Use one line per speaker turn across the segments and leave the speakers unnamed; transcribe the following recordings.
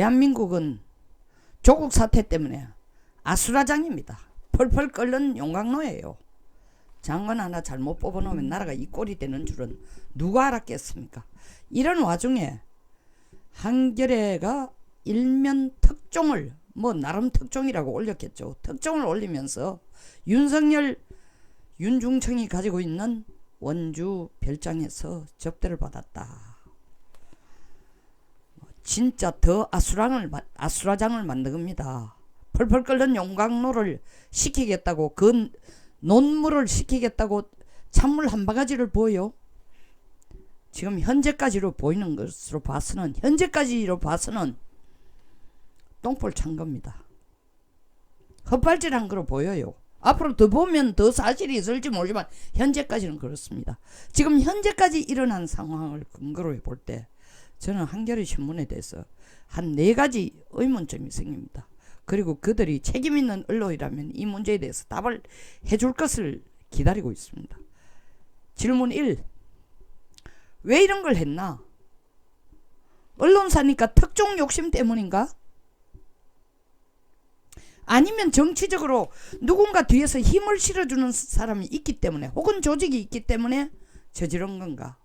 대한민국은 조국 사태 때문에 아수라장입니다. 펄펄 끓는 용광로예요. 장관 하나 잘못 뽑아놓으면 나라가 이 꼴이 되는 줄은 누가 알았겠습니까? 이런 와중에 한겨레가 일면 특종을 뭐 나름 특종이라고 올렸겠죠. 특종을 올리면서 윤석열 윤중청이 가지고 있는 원주 별장에서 접대를 받았다. 진짜 더 아수랑을 마- 아수라장을 만든 겁니다. 펄펄 끓는 용광로를 식히겠다고 그 논물을 식히겠다고 찬물 한 바가지를 보여. 지금 현재까지로 보이는 것으로 봐서는 현재까지로 봐서는 똥볼 찬 겁니다. 헛발질한 거로 보여요. 앞으로 더 보면 더 사실이 있을지 모르지만 현재까지는 그렇습니다. 지금 현재까지 일어난 상황을 근거로 볼 때 저는 한겨레 신문에 대해서 한 네 가지 의문점이 생깁니다. 그리고 그들이 책임 있는 언론이라면 이 문제에 대해서 답을 해줄 것을 기다리고 있습니다. 질문 1. 왜 이런 걸 했나? 언론사니까 특종 욕심 때문인가? 아니면 정치적으로 누군가 뒤에서 힘을 실어주는 사람이 있기 때문에 혹은 조직이 있기 때문에 저지른 건가?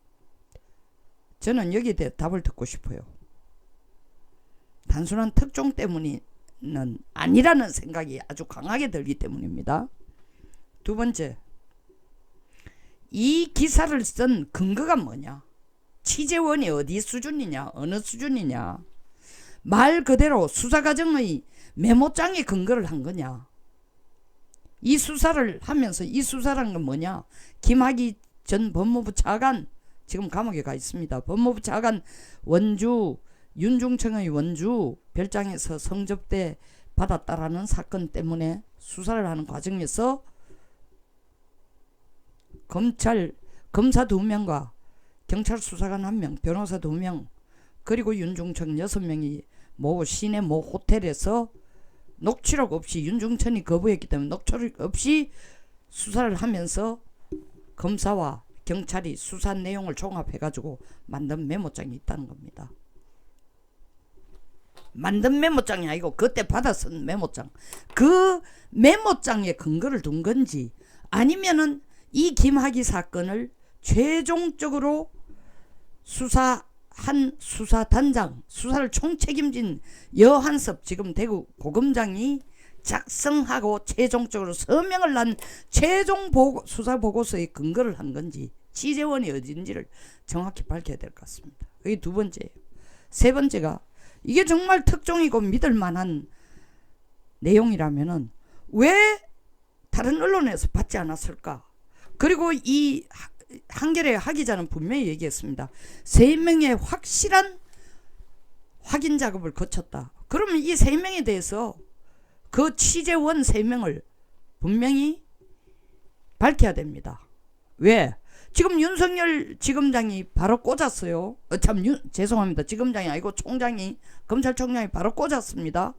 저는 여기에 대해 답을 듣고 싶어요. 단순한 특종 때문이 는 아니라는 생각이 아주 강하게 들기 때문입니다. 두 번째, 이 기사를 쓴 근거가 뭐냐? 취재원이 어디 수준이냐? 어느 수준이냐? 말 그대로 수사 과정의 메모장에 근거를 한 거냐? 이 수사를 하면서 이 수사란 건 뭐냐? 김학의 전 법무부 차관 지금 감옥에 가 있습니다. 법무부 차관 원주 윤중청의 원주 별장에서 성접대 받았다라는 사건 때문에 수사를 하는 과정에서 검찰 검사 두 명과 경찰 수사관 한 명, 변호사 두 명, 그리고 윤중청 여섯 명이 모 시내 모 호텔에서 녹취록 없이 윤중천이 거부했기 때문에 녹취록 없이 수사를 하면서 검사와 경찰이 수사 내용을 종합해가지고 만든 메모장이 있다는 겁니다. 만든 메모장이 아니고 그때 받아 쓴 메모장. 그 메모장에 근거를 둔 건지 아니면은 이 김학의 사건을 최종적으로 수사한 수사단장, 수사를 총책임진 여한섭 지금 대구 고검장이 작성하고 최종적으로 서명을 난 최종 보고, 수사 보고서에 근거를 한 건지 취재원이 어딘지를 정확히 밝혀야 될 것 같습니다. 그게 두 번째예요. 세 번째가 이게 정말 특종이고 믿을 만한 내용이라면은 왜 다른 언론에서 받지 않았을까? 그리고 이 하- 한겨레 하기자는 분명히 얘기했습니다. 세 명의 확실한 확인 작업을 거쳤다. 그러면 이 세 명에 대해서 그 취재원 세 명을 분명히 밝혀야 됩니다. 왜? 지금 윤석열 지검장이 바로 꽂았어요. 어, 참 윤, 죄송합니다. 지검장이 아니고 총장이 검찰총장이 바로 꽂았습니다.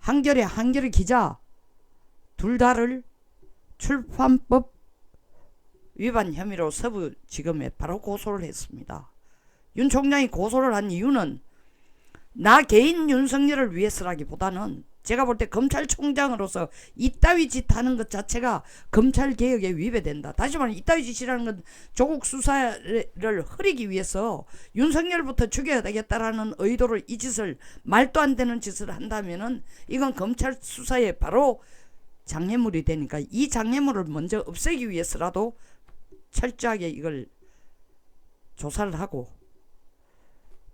한겨레 한겨레 기자 둘 다를 출판법 위반 혐의로 서부 지검에 바로 고소를 했습니다. 윤 총장이 고소를 한 이유는 나 개인 윤석열을 위해서라기보다는 제가 볼 때 검찰총장으로서 이따위 짓 하는 것 자체가 검찰 개혁에 위배된다. 다시 말하면 이따위 짓이라는 건 조국 수사를 흐리기 위해서 윤석열부터 죽여야 되겠다라는 의도로 이 짓을 말도 안 되는 짓을 한다면은 이건 검찰 수사에 바로 장애물이 되니까 이 장애물을 먼저 없애기 위해서라도 철저하게 이걸 조사를 하고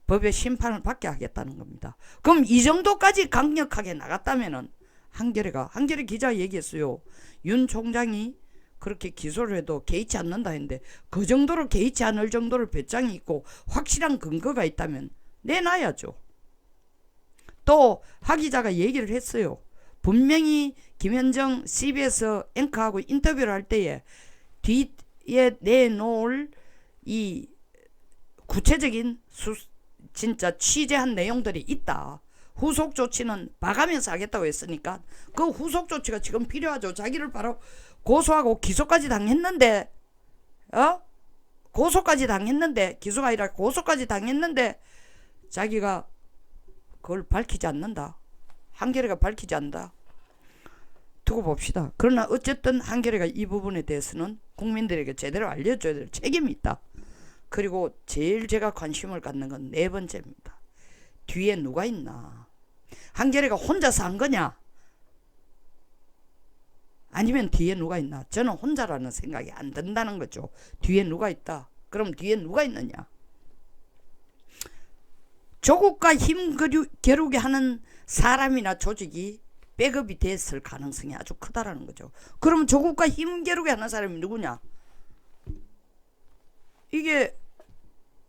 법의 심판을 받게 하겠다는 겁니다. 그럼 이 정도까지 강력하게 나갔다면은 한겨레가 한겨레 기자 얘기했어요. 윤 총장이 그렇게 기소를 해도 개의치 않는다 했는데 그 정도로 개의치 않을 정도로 배짱이 있고 확실한 근거가 있다면 내놔야죠. 또 하 기자가 얘기를 했어요. 분명히 김현정 CBS 앵커하고 인터뷰를 할 때에 뒤에 내놓을 이 구체적인 수, 진짜 취재한 내용들이 있다. 후속 조치는 봐가면서 하겠다고 했으니까 그 후속 조치가 지금 필요하죠. 자기를 바로 고소하고 기소까지 당했는데 어? 고소까지 당했는데 기소가 아니라 고소까지 당했는데 자기가 그걸 밝히지 않는다. 한겨레가 밝히지 않는다. 두고 봅시다. 그러나 어쨌든 한겨레가 이 부분에 대해서는 국민들에게 제대로 알려줘야 될 책임이 있다. 그리고 제일 제가 관심을 갖는 건 네 번째입니다. 뒤에 누가 있나? 한겨레가 혼자서 한 거냐? 아니면 뒤에 누가 있나? 저는 혼자라는 생각이 안 든다는 거죠. 뒤에 누가 있다. 그럼 뒤에 누가 있느냐? 조국과 힘 겨루게 하는 사람이나 조직이 백업이 됐을 가능성이 아주 크다라는 거죠. 그럼 조국과 힘 겨루게 하는 사람이 누구냐? 이게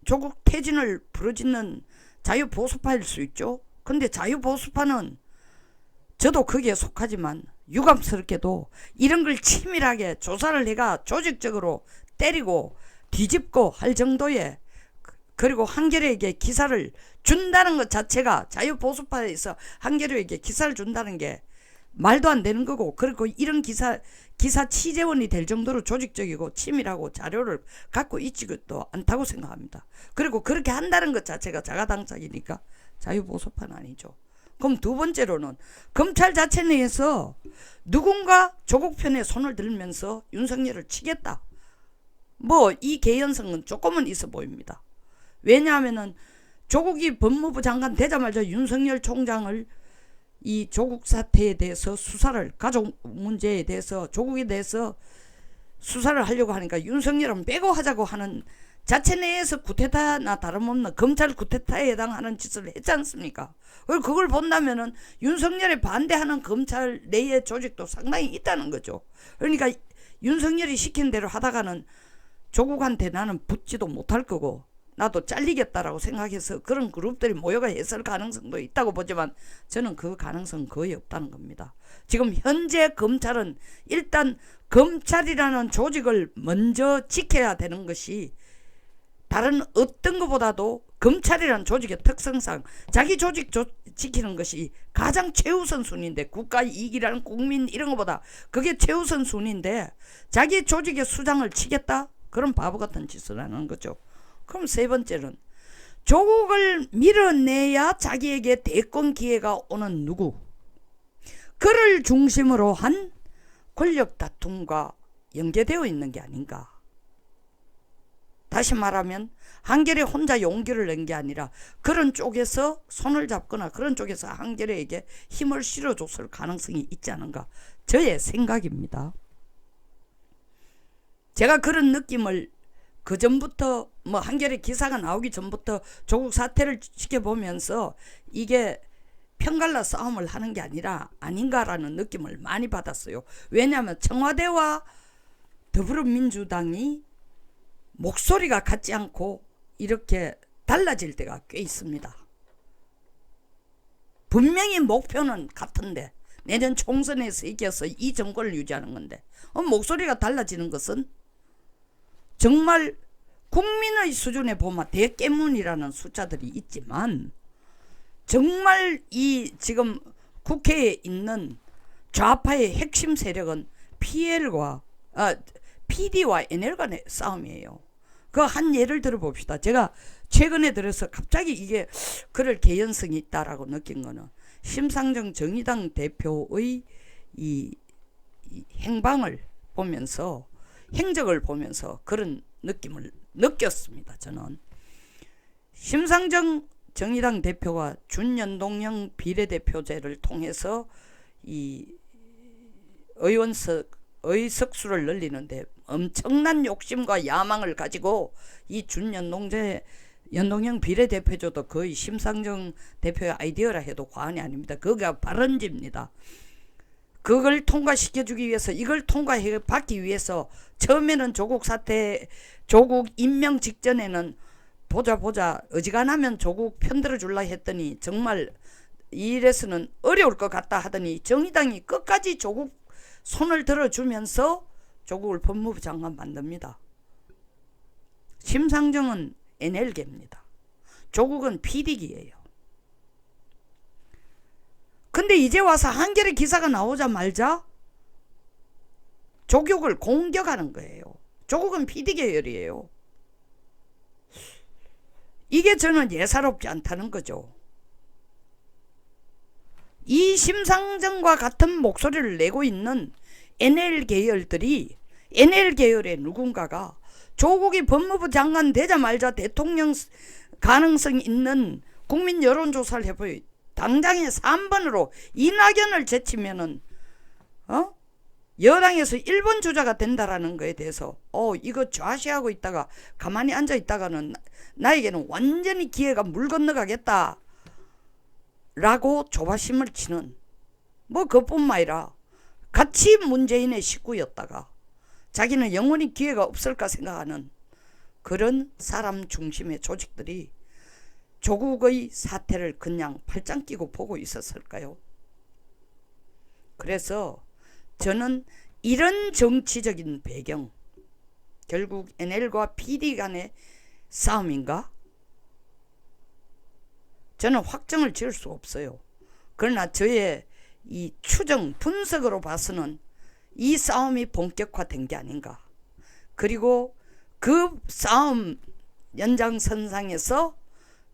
조국 퇴진을 부르짖는 자유보수파일 수 있죠. 근데 자유보수파는 저도 거기에 속하지만 유감스럽게도 이런 걸 치밀하게 조사를 해가 조직적으로 때리고 뒤집고 할 정도의 그리고 한겨레에게 기사를 준다는 것 자체가 자유보수파에서 한겨레에게 기사를 준다는 게 말도 안 되는 거고 그리고 이런 기사 기사 취재원이 될 정도로 조직적이고 치밀하고 자료를 갖고 있지도 않다고 생각합니다. 그리고 그렇게 한다는 것 자체가 자가당착이니까 자유보수파는 아니죠. 그럼 두 번째로는 검찰 자체 내에서 누군가 조국 편에 손을 들면서 윤석열을 치겠다. 뭐 이 개연성은 조금은 있어 보입니다. 왜냐하면은 조국이 법무부 장관 되자마자 윤석열 총장을 이 조국 사태에 대해서 수사를 가족 문제에 대해서 조국에 대해서 수사를 하려고 하니까 윤석열은 빼고 하자고 하는 자체 내에서 구태타나 다름없는 검찰 구태타에 해당하는 짓을 했지 않습니까? 그걸 본다면은 윤석열에 반대하는 검찰 내의 조직도 상당히 있다는 거죠. 그러니까 윤석열이 시킨 대로 하다가는 조국한테 나는 붙지도 못할 거고 나도 잘리겠다라고 생각해서 그런 그룹들이 모여가 했을 가능성도 있다고 보지만 저는 그 가능성 거의 없다는 겁니다. 지금 현재 검찰은 일단 검찰이라는 조직을 먼저 지켜야 되는 것이 다른 어떤 것보다도 검찰이라는 조직의 특성상 자기 조직 조, 지키는 것이 가장 최우선 순위인데 국가 이익이라는 국민 이런 것보다 그게 최우선 순위인데 자기 조직의 수장을 치겠다? 그런 바보 같은 짓을 하는 거죠. 그럼 세 번째는 조국을 밀어내야 자기에게 대권 기회가 오는 누구? 그를 중심으로 한 권력 다툼과 연계되어 있는 게 아닌가. 다시 말하면 한결에 혼자 용기를 낸 게 아니라 그런 쪽에서 손을 잡거나 그런 쪽에서 한결에게 힘을 실어줬을 가능성이 있지 않은가. 저의 생각입니다. 제가 그런 느낌을 그 전부터 뭐 한겨레 기사가 나오기 전부터 조국 사태를 지켜보면서 이게 편갈라 싸움을 하는 게 아니라 아닌가라는 느낌을 많이 받았어요. 왜냐하면 청와대와 더불어민주당이 목소리가 같지 않고 이렇게 달라질 때가 꽤 있습니다. 분명히 목표는 같은데 내년 총선에서 이겨서 이 정권을 유지하는 건데 어, 목소리가 달라지는 것은 정말 국민의 수준에 보면 대깨문이라는 숫자들이 있지만 정말 이 지금 국회에 있는 좌파의 핵심 세력은 PL과 아, PD와 NL 간의 싸움이에요. 그 한 예를 들어 봅시다. 제가 최근에 들어서 갑자기 이게 그럴 개연성이 있다라고 느낀 거는 심상정 정의당 대표의 이, 이 행방을 보면서 행적을 보면서 그런 느낌을 느꼈습니다. 저는 심상정 정의당 대표가 준연동형 비례대표제를 통해서 이 의원석 의석수를 늘리는데 엄청난 욕심과 야망을 가지고 이 준연동제 연동형 비례대표제도 거의 심상정 대표의 아이디어라 해도 과언이 아닙니다. 그가 발언지입니다. 그걸 통과시켜주기 위해서 이걸 통과해 받기 위해서 처음에는 조국 사태 조국 임명 직전에는 보자 보자 어지간하면 조국 편들어 줄라 했더니 정말 이래서는 어려울 것 같다 하더니 정의당이 끝까지 조국 손을 들어주면서 조국을 법무부 장관 만듭니다. 심상정은 NL계입니다. 조국은 PD기예요. 근데 이제 와서 한겨레 기사가 나오자 말자 조국을 공격하는 거예요. 조국은 PD 계열이에요. 이게 저는 예사롭지 않다는 거죠. 이 심상정과 같은 목소리를 내고 있는 NL 계열들이 NL 계열의 누군가가 조국이 법무부 장관 되자마자 대통령 가능성 있는 국민 여론조사를 해보요. 당장에 3번으로 이낙연을 제치면은 어? 여당에서 1번 주자가 된다라는 거에 대해서 어 이거 좌시하고 있다가 가만히 앉아 있다가는 나- 나에게는 완전히 기회가 물 건너가겠다 라고 조바심을 치는 뭐 그뿐만 아니라 같이 문재인의 식구였다가 자기는 영원히 기회가 없을까 생각하는 그런 사람 중심의 조직들이 조국의 사태를 그냥 팔짱 끼고 보고 있었을까요? 그래서 저는 이런 정치적인 배경 결국 NL과 PD 간의 싸움인가? 저는 확정을 지을 수 없어요. 그러나 저의 이 추정 분석으로 봐서는 이 싸움이 본격화된 게 아닌가. 그리고 그 싸움 연장선상에서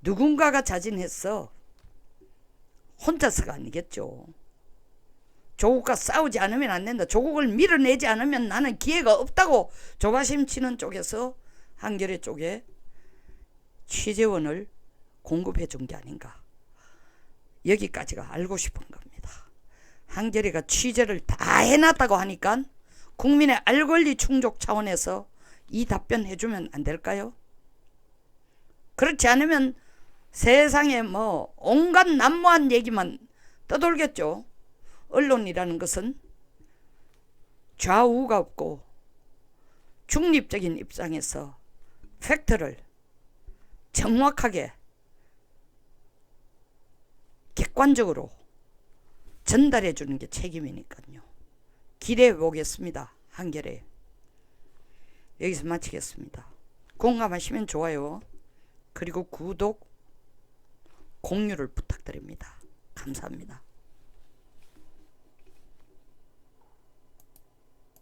누군가가 자진해서 혼자서가 아니겠죠. 조국과 싸우지 않으면 안 된다. 조국을 밀어내지 않으면 나는 기회가 없다고 조바심 치는 쪽에서 한겨레 쪽에 취재원을 공급해 준 게 아닌가. 여기까지가 알고 싶은 겁니다. 한겨레가 취재를 다 해놨다고 하니까 국민의 알 권리 충족 차원에서 이 답변 해주면 안 될까요? 그렇지 않으면 세상에 뭐 온갖 난무한 얘기만 떠돌겠죠. 언론이라는 것은 좌우가 없고 중립적인 입장에서 팩트를 정확하게 객관적으로 전달해 주는 게 책임이니까요. 기대해 보겠습니다. 한결에 여기서 마치겠습니다. 공감하시면 좋아요. 그리고 구독, 공유를 부탁드립니다. 감사합니다.